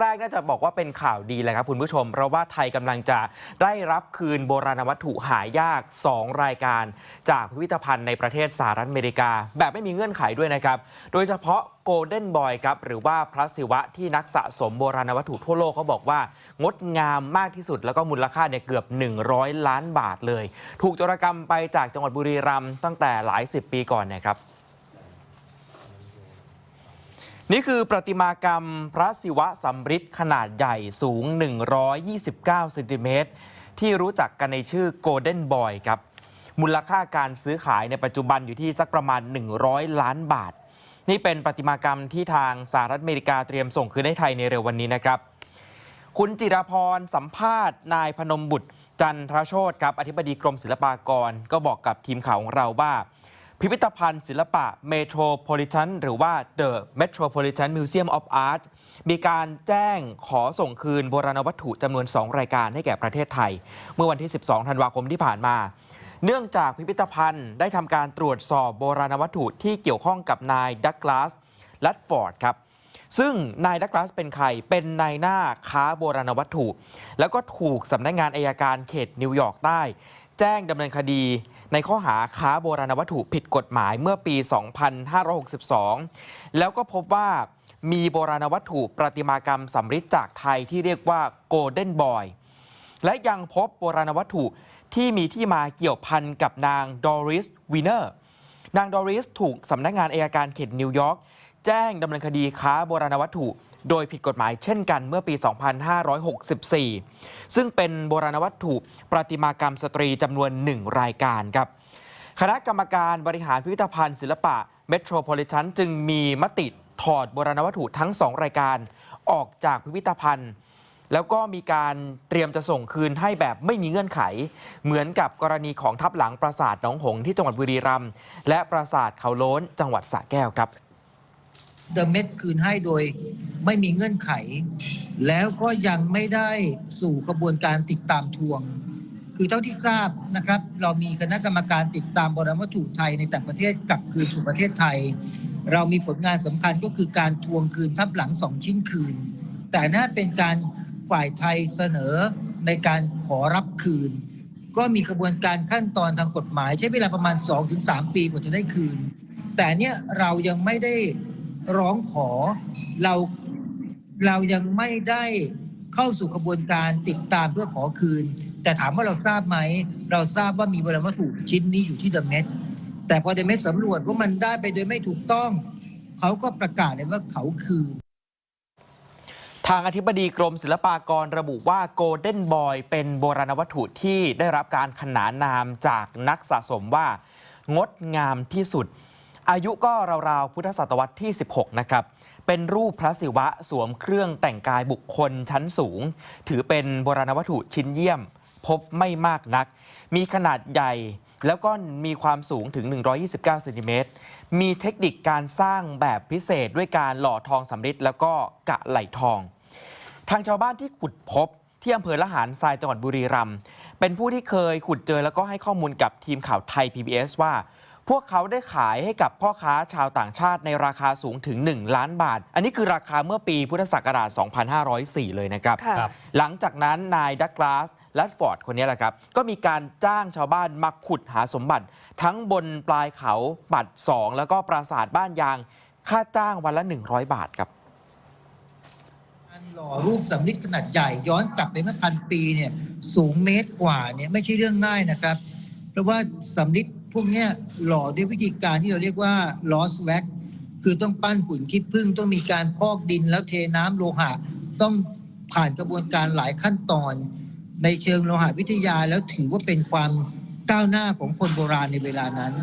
แรกน่าจะบอกว่าเป็นข่าวดีเลยครับคุณผู้ชม เพราะว่าไทยกำลังจะได้รับคืนโบราณวัตถุหายาก 2 รายการ จากพิพิธภัณฑ์ในประเทศสหรัฐอเมริกา แบบไม่มีเงื่อนไขด้วยนะครับ โดยเฉพาะโกลเด้นบอยครับหรือว่าพระศิวะที่นักสะสมโบราณวัตถุทั่วโลกเขาบอกว่า งดงามมากที่สุดแล้วก็มูลค่าเนี่ยเกือบ 100 ล้านบาทเลย ถูกโจรกรรมไปจากจังหวัดบุรีรัมย์ตั้งแต่หลายสิบปีก่อนนะครับ นี่คือประติมากรรมพระศิวะสำริดขนาดใหญ่สูง 129เซนติเมตรที่รู้จักกันในชื่อ Golden Boy ครับ มูลค่าการซื้อขายในปัจจุบันอยู่ที่สักประมาณ 100 ล้านบาท นี่เป็นประติมากรรมที่ทางสหรัฐอเมริกาเตรียมส่งคืนให้ไทยในเร็ววันนี้นะครับ คุณจิรพรสัมภาษณ์ นายพนมบุตรจันทรโชตครับอธิบดีกรมศิลปากร ก็บอกกับทีมข่าวของเราว่า พิพิธภัณฑ์ศิลปะเมโทรโพลิ a n หรือว่า The Metropolitan Museum of Art มีการแจ้งขอส่งคืนโบราณวัตถุจำนวน 2 รายการให้แก่ประเทศไทย เมื่อวันที่ 12 ธันวาคมที่ผ่านมา เนื่องจากพิพิธภัณฑ์ได้ทำการตรวจสอบโบราณวัตถุที่เกี่ยวข้องกับนายดักลาสลัดฟอร์ดครับซึ่งนายดักลาสเป็นใคร เป็นนายหน้าค้าโบราณวัตถุ แล้วก็ถูกสำนักงานอายการเขตนิวยอร์กใต้ แจ้งดำเนินคดี ในข้อหาค้าโบราณวัตถุผิดกฎหมายเมื่อปี 2562 แล้วก็พบว่ามีโบราณวัตถุประติมากรรมสำริดจากไทยที่เรียกว่า Golden Boy และยังพบโบราณวัตถุที่มีที่มาเกี่ยวพันกับนางดอริสวีเนอร์ นางดอริสถูกสำนักงานอายการเขตนิวยอร์กแจ้งดำเนินคดีค้าโบราณวัตถุ โดยผิดกฎหมายเช่นกันเมื่อปี 2564 ซึ่งเป็นโบราณวัตถุประติมากรรมสตรีจำนวนหนึ่งรายการครับ คณะกรรมการบริหารพิพิธภัณฑ์ศิลปะเมโทรโพลิ a n จึงมีมติถอดโบราณวัตถุทั้ง 2 รายการออกจากพิพิธภัณฑ์ แล้วก็มีการเตรียมจะส่งคืนให้แบบไม่มีเงื่อนไข เหมือนกับกรณีของทับหลังปราสาทหนองหงส์ที่จังหวัดบุรีรัมย์และปราสาทเขาโล้นจังหวัดสระแก้วครับเดอะเม็ดคืนให้โดย ไม่มีเงื่อนไข แล้วก็ยังไม่ได้สู่กระบวนการติดตามทวง คือเท่าที่ทราบนะครับ เรามีคณะกรรมการติดตามบรมวัตถุไทยในต่างประเทศกลับคืนสู่ประเทศไทย เรามีผลงานสำคัญก็คือการทวงคืนทับหลังสองชิ้นคืน แต่น่าเป็นการฝ่ายไทยเสนอในการขอรับคืน ก็มีกระบวนการขั้นตอนทางกฎหมายใช้เวลาประมาณ 2-3 ปีกว่าจะได้คืน แต่เนี่ยเรายังไม่ได้ร้องขอเรา เรายังไม่ได้เข้าสู่กระบวนการติดตามเพื่อขอคืน แต่ถามว่าเราทราบไหม เราทราบว่ามีโบราณวัตถุชิ้นนี้อยู่ที่เดอะเม็ดแต่พอเดอะเม็ดสำรวจว่ามันได้ไปโดยไม่ถูกต้อง เขาก็ประกาศเลยว่าเขาคืนทางอธิบดีกรมศิลปากรระบุว่าโกลเด้นบอยเป็นโบราณวัตถุที่ได้รับการขนานนามจากนักสะสมว่า งดงามที่สุด อายุก็ราวๆพุทธศตวรรษที่ 16 นะครับ เป็นรูปพระศิวะสวมเครื่องแต่งกายบุคคลชั้นสูง ถือเป็นโบราณวัตถุชิ้นเยี่ยม พบไม่มากนัก มีขนาดใหญ่แล้วก็มีความสูงถึง 129เซนติเมตร มีเทคนิคการสร้างแบบพิเศษด้วยการหล่อทองสำริดแล้วก็กะไหลทอง ทางชาวบ้านที่ขุดพบที่อำเภอละหารทรายจังหวัดบุรีรัมย์เป็นผู้ที่เคยขุดเจอแล้วก็ให้ข้อมูลกับทีมข่าวไทย PBS ว่า พวกเขาได้ขายให้กับพ่อค้าชาวต่างชาติในราคาสูงถึง 1 ล้านบาท อันนี้คือราคาเมื่อปีพุทธศักราช 2504 เลยนะครับค่ะครับหลังจากนั้นนายดักลาสลัดฟอร์ดคนนี้แหละครับ ก็มีการจ้างชาวบ้านมาขุดหาสมบัติ ทั้งบนปลายเขาปัด 2 แล้วก็ปราสาทบ้านยาง ค่าจ้างวันละ 100 บาทครับ การหล่อรูปสำริดขนาดใหญ่ย้อนกลับไปเมื่อพันปีเนี่ยสูงเมตรกว่าเนี่ยไม่ใช่เรื่องง่ายนะครับ เพราะว่าสำริด พวกนี้หล่อด้วยวิธีการที่เราเรียกว่า lost wax คือต้องปั้นหุ่นขี้ผึ้งต้องมีการพอกดินแล้วเทน้ำโลหะ ต้องผ่านกระบวนการหลายขั้นตอน ในเชิงโลหะวิทยาแล้วถือว่าเป็นความก้าวหน้าของคนโบราณในเวลานั้น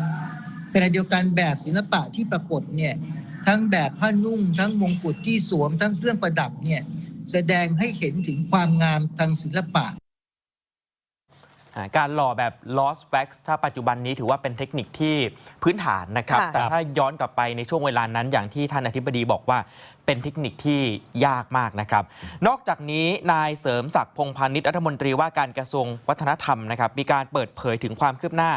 ขณะเดียวกันแบบศิลปะที่ปรากฏเนี่ยทั้งแบบผ้านุ่ง ทั้งมงกุฎที่สวมทั้งเครื่องประดับเนี่ยแสดงให้เห็นถึงความงามทางศิลปะ การหล่อแบบ lost wax ถ้าปัจจุบันนี้ถือว่าเป็นเทคนิคที่พื้นฐานนะครับ ค่ะแต่ถ้าย้อนกลับไปในช่วงเวลานั้นอย่างที่ท่านอธิบดีบอกว่าเป็นเทคนิคที่ยากมากนะครับ นอกจากนี้นายเสริมศักดิ์พงษ์พาณิชย์รัฐมนตรีว่าการกระทรวงวัฒนธรรมนะครับ มีการเปิดเผยถึงความคืบหน้า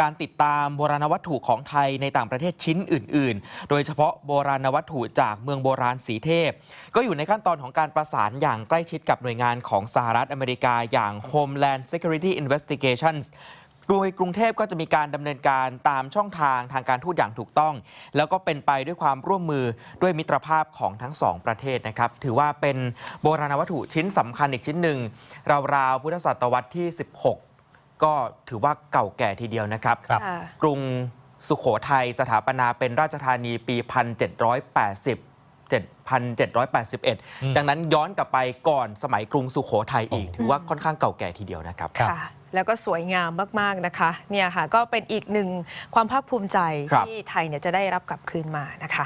การติดตามโบราณวัตถุของไทยในต่างประเทศชิ้นอื่น ๆ โดยเฉพาะโบราณวัตถุจากเมืองโบราณสีเทพ ก็อยู่ในขั้นตอนของการประสานอย่างใกล้ชิดกับหน่วยงานของสหรัฐอเมริกาอย่าง Homeland Security Investigations โดยกรุงเทพก็จะมีการดำเนินการตามช่องทางทางการทูตอย่างถูกต้อง แล้วก็เป็นไปด้วยความร่วมมือด้วยมิตรภาพของทั้งสองประเทศนะครับ ถือว่าเป็นโบราณวัตถุชิ้นสำคัญอีกชิ้นหนึ่ง ราวๆ พุทธศตวรรษที่ 16 ก็ถือว่าเก่าแก่ทีเดียวนะครับครับค่ะกรุงสุขโขทัยสถาปนาเป็นราชธานีปี 1780 7,781 ดังนั้นย้อนกลับไปก่อนสมัยกรุงสุขโขทัยอีก ถือว่าค่อนข้างเก่าแก่ทีเดียวนะครับครับ ค่ะ แล้วก็สวยงามมาก ๆ นะคะ เนี่ยค่ะ ก็เป็นอีกหนึ่งความภาคภูมิใจครับ ที่ไทยเนี่ยจะได้รับกลับคืนมานะคะ